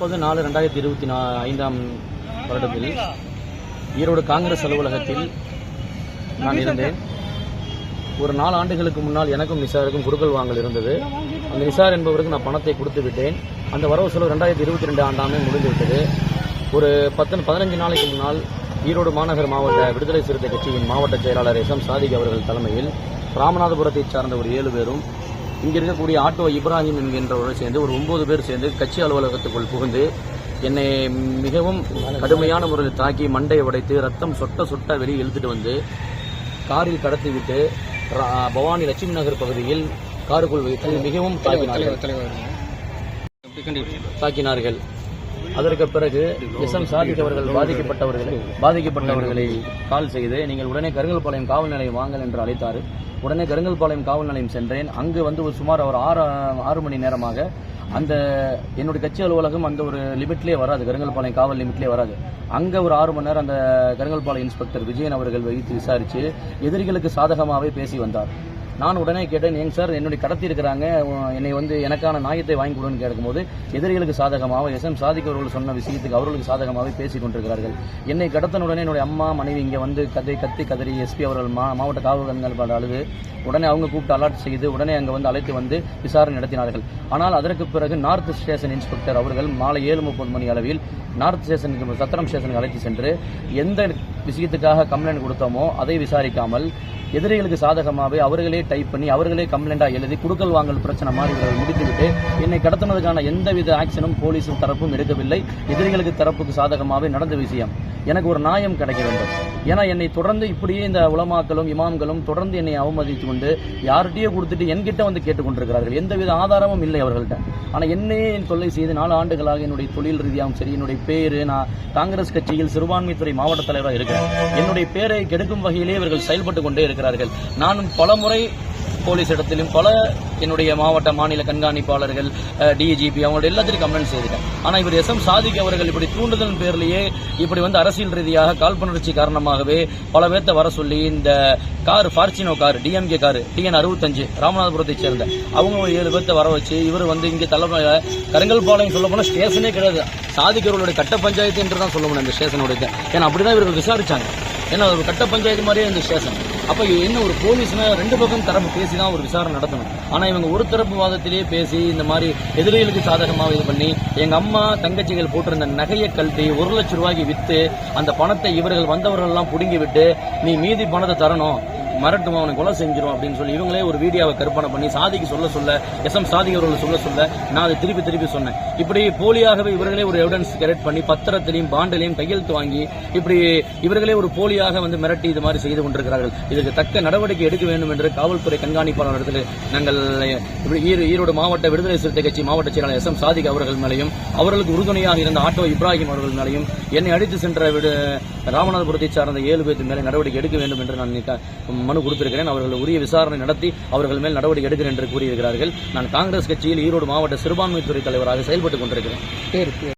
முப்பது நாலு ரெண்டாயிரத்தி இருபத்தி நா ஐந்தாம் வருடத்தில் ஈரோடு காங்கிரஸ் அலுவலகத்தில் நான் இருந்தேன். ஒரு நாலு ஆண்டுகளுக்கு முன்னால் எனக்கும் நிசாருக்கும் குடுக்கல் வாங்கல் இருந்தது. அந்த நிசார் என்பவருக்கு நான் பணத்தை கொடுத்து விட்டேன். அந்த வரவு செலவு ரெண்டாயிரத்தி இருபத்தி ரெண்டு ஆண்டாமே முடிந்து விட்டது ஒரு பத்து பதினஞ்சு நாளைக்கு முன்னால் ஈரோடு மாநகர் மாவட்ட விடுதலை சிறுத்தை கட்சியின் மாவட்ட செயலாளர் எஸ் எம் சாதிக் அவர்கள் தலைமையில் ராமநாதபுரத்தை சார்ந்த ஒரு ஏழு பேரும் இங்க இருக்கக்கூடிய ஆட்டோ இப்ராஹிம் என்கின்றவரோடு சேர்ந்து ஒரு ஒன்பது பேர் சேர்ந்து கட்சி அலுவலகத்துக்குள் புகுந்து என்னை மிகவும் கடுமையான முறையில் தாக்கி மண்டையை உடைத்து ரத்தம் சொட்ட சொட்ட வெளியே இழுத்துட்டு வந்து காரில் கடத்திவிட்டு பவானி லட்சுமி நகர் பகுதியில் காருக்குள் வைத்து மிகவும் தாக்கினார்கள். தாக்கினார்கள். அதற்கு பிறகு எஸ் எம் சாதிக் அவர்கள் பாதிக்கப்பட்டவர்களை பாதிக்கப்பட்டவர்களை கால் செய்து நீங்கள் உடனே கருங்கல்பாளையம் காவல் நிலையம் வாங்கல் என்று அழைத்தார். உடனே கருங்கல்பாளையம் காவல் நிலையம் சென்றேன். அங்கு வந்து ஒரு சுமார் ஒரு ஆறு ஆறு மணி நேரமாக அந்த என்னுடைய கட்சி அலுவலகம் அந்த ஒரு லிமிட்லேயே வராது. கருங்கல்பாளையம் காவல் லிமிட்லேயே வராது. அங்கே ஒரு ஆறு மணி நேரம் அந்த கருங்கல்பாளையம் இன்ஸ்பெக்டர் விஜயன் அவர்கள் வைத்து விசாரித்து எதிரிகளுக்கு சாதகமாகவே பேசி வந்தார். நான் உடனே கேட்டேன் ஏங்க சார் என்னுடைய கடத்தி இருக்கிறாங்க. என்னை வந்து எனக்கான நாயத்தை வாங்கி கொடுன்னு கேட்கும்போது எதிரிகளுக்கு சாதகமாக எஸ் எம் சாதிக் அவர்கள் சொன்ன விஷயத்துக்கு அவர்களுக்கு சாதகமாகவே பேசிக் கொண்டிருக்கிறார்கள். என்னை கடத்தன உடனே என்னுடைய அம்மா மனைவி இங்கே வந்து கதை கத்தி கதறி எஸ்பி அவர்கள் மா மாவட்ட காவல் கண்காணிப்பாளர் அழுது. உடனே அவங்க கூப்பிட்டு அலர்ட் செய்து உடனே அங்கே வந்து அழைத்து வந்து விசாரணை நடத்தினார்கள். ஆனால் அதற்கு பிறகு நார்த் ஸ்டேஷன் இன்ஸ்பெக்டர் அவர்கள் மாலை ஏழு முப்பது மணி அளவில் நார்த் ஸ்டேஷனுக்கு சத்திரம் ஸ்டேஷனுக்கு அழைத்து சென்று எந்த விஷயத்துக்காக கம்ப்ளைண்ட் கொடுத்தோமோ அதை விசாரிக்காமல் எதிரிகளுக்கு சாதகமாகவே அவர்களே டைப் பண்ணி அவர்களே கம்ப்ளைண்டாக எழுதி குடுக்கல் வாங்கல் பிரச்சனை மாதிரி இவர்கள் முடித்துவிட்டு என்னை கடத்தினதுக்கான எந்தவித ஆக்ஷனும் போலீஸும் தரப்பும் எடுக்கவில்லை. எதிரிகளுக்கு தரப்புக்கு சாதகமாகவே நடந்த விஷயம். எனக்கு ஒரு நியாயம் கிடைக்க வேண்டும். ஏன்னா என்னை தொடர்ந்து இப்படியே இந்த உலமாக்களும் இமாம்களும் தொடர்ந்து என்னை அவமதித்து கொண்டு யார்கிட்டயோ கொடுத்துட்டு என்கிட்ட வந்து கேட்டுக்கொண்டிருக்கிறார்கள். எந்தவித ஆதாரமும் இல்லை அவர்கள்ட்ட. ஆனால் என்னையே என் தொல்லை செய்து நாலு ஆண்டுகளாக என்னுடைய தொழில் ரீதியாகவும் சரி என்னுடைய பேர் நான் காங்கிரஸ் கட்சியில் சிறுபான்மைத்துறை மாவட்ட தலைவராக இருக்கிறேன். என்னுடைய பேரை கெடுக்கும் வகையிலே இவர்கள் செயல்பட்டு கொண்டே இருக்கிறார்கள். நானும் பலமுறை போலீஸ் இடத்திலும் பல என்னுடைய மாவட்ட மாநில கண்காணிப்பாளர்கள் டிஜிபி அவங்களோட எல்லாத்திலும் கம்ப்ளைண்ட் செய்துட்டேன். ஆனால் இவர் எஸ் எம் சாதிக் அவர்கள் இப்படி தூண்டுதல் பேர்லேயே இப்படி வந்து அரசியல் ரீதியாக காழ்ப்புணர்ச்சி காரணமாகவே பல பேர்த்த வர சொல்லி இந்த car Fortuner car DMK car TN அறுபத்தஞ்சு ராமநாதபுரத்தை சேர்ந்த அவங்க ஒரு ஏழு பேர்த்த வர வச்சு இவர் வந்து இங்கே தலைமை கருங்கல்பாளையம் சொல்ல போனால் ஸ்டேஷனே கிடையாது. சாதிக்கவர்களுடைய கட்ட பஞ்சாயத்து என்று தான் சொல்ல முடியும் அந்த ஸ்டேஷனுடைய ஏன்னா அப்படிதான் இவர்கள் விசாரிச்சாங்க. ஏன்னா ஒரு கட்ட பஞ்சாயத்து மாதிரியே இந்த ஸ்டேஷன் அப்ப என்ன ஒரு போலீஸ்னா ரெண்டு பக்கம் தரப்பு பேசி தான் ஒரு விசாரணை நடத்தணும். ஆனா இவங்க ஒரு தரப்பு வாதத்திலேயே பேசி இந்த மாதிரி எதிரிகளுக்கு சாதகமாக இது பண்ணி எங்க அம்மா தங்கச்சிகள் போட்டிருந்த நகையை கழட்டி ஒரு லட்சம் ரூபாய்க்கு வித்து அந்த பணத்தை இவர்கள் வந்தவர்கள்லாம் பிடுங்கி புடுங்கி விட்டு நீ மீதி பணத்தை தரணும். மரட்டும் அவனை கொலை செஞ்சிடும் அப்படின்னு சொல்லி இவங்களே ஒரு வீடியோவை கற்பனை பண்ணி சாதிக்கு சொல்ல சொல்ல எஸ் எம் சாதிக் அவர்கள் சொல்ல சொல்ல நான் அதை திருப்பி திருப்பி சொன்னேன். இப்படி போலியாகவே இவர்களே ஒரு எவிடன்ஸ் கரெக்ட் பண்ணி பத்திரத்திலையும் பாண்டிலையும் கையெழுத்து வாங்கி இப்படி இவர்களே ஒரு போலியாக வந்து மிரட்டி இது மாதிரி செய்து கொண்டிருக்கிறார்கள். இதுக்கு தக்க நடவடிக்கை எடுக்க வேண்டும் என்று காவல்துறை கண்காணிப்பாளர் இடத்துல நாங்கள் இப்படி ஈரோ- ஈரோடு மாவட்ட விடுதலை சிறுத்தை கட்சி மாவட்ட செயலாளர் எஸ் எம் சாதிக் அவர்கள் மேலையும் அவர்களுக்கு உறுதுணையாக இருந்த ஆட்டோ இப்ராஹிம் அவர்கள் மேலையும் என்னை அடித்து சென்ற விடு ராமநாதபுரத்தை சார்ந்த ஏழு பேருக்கு மேலே நடவடிக்கை எடுக்க வேண்டும் என்று நான் மனு கொடுத்திருக்கிறேன். அவர்கள் உரிய விசாரணை நடத்தி அவர்கள் மேல் நடவடிக்கை எடுக்கிறேன் என்று கூறியிருக்கிறார்கள். நான் காங்கிரஸ் கட்சியில் ஈரோடு மாவட்ட சிறுபான்மைத்துறை தலைவராக செயல்பட்டுக் கொண்டிருக்கிறேன்.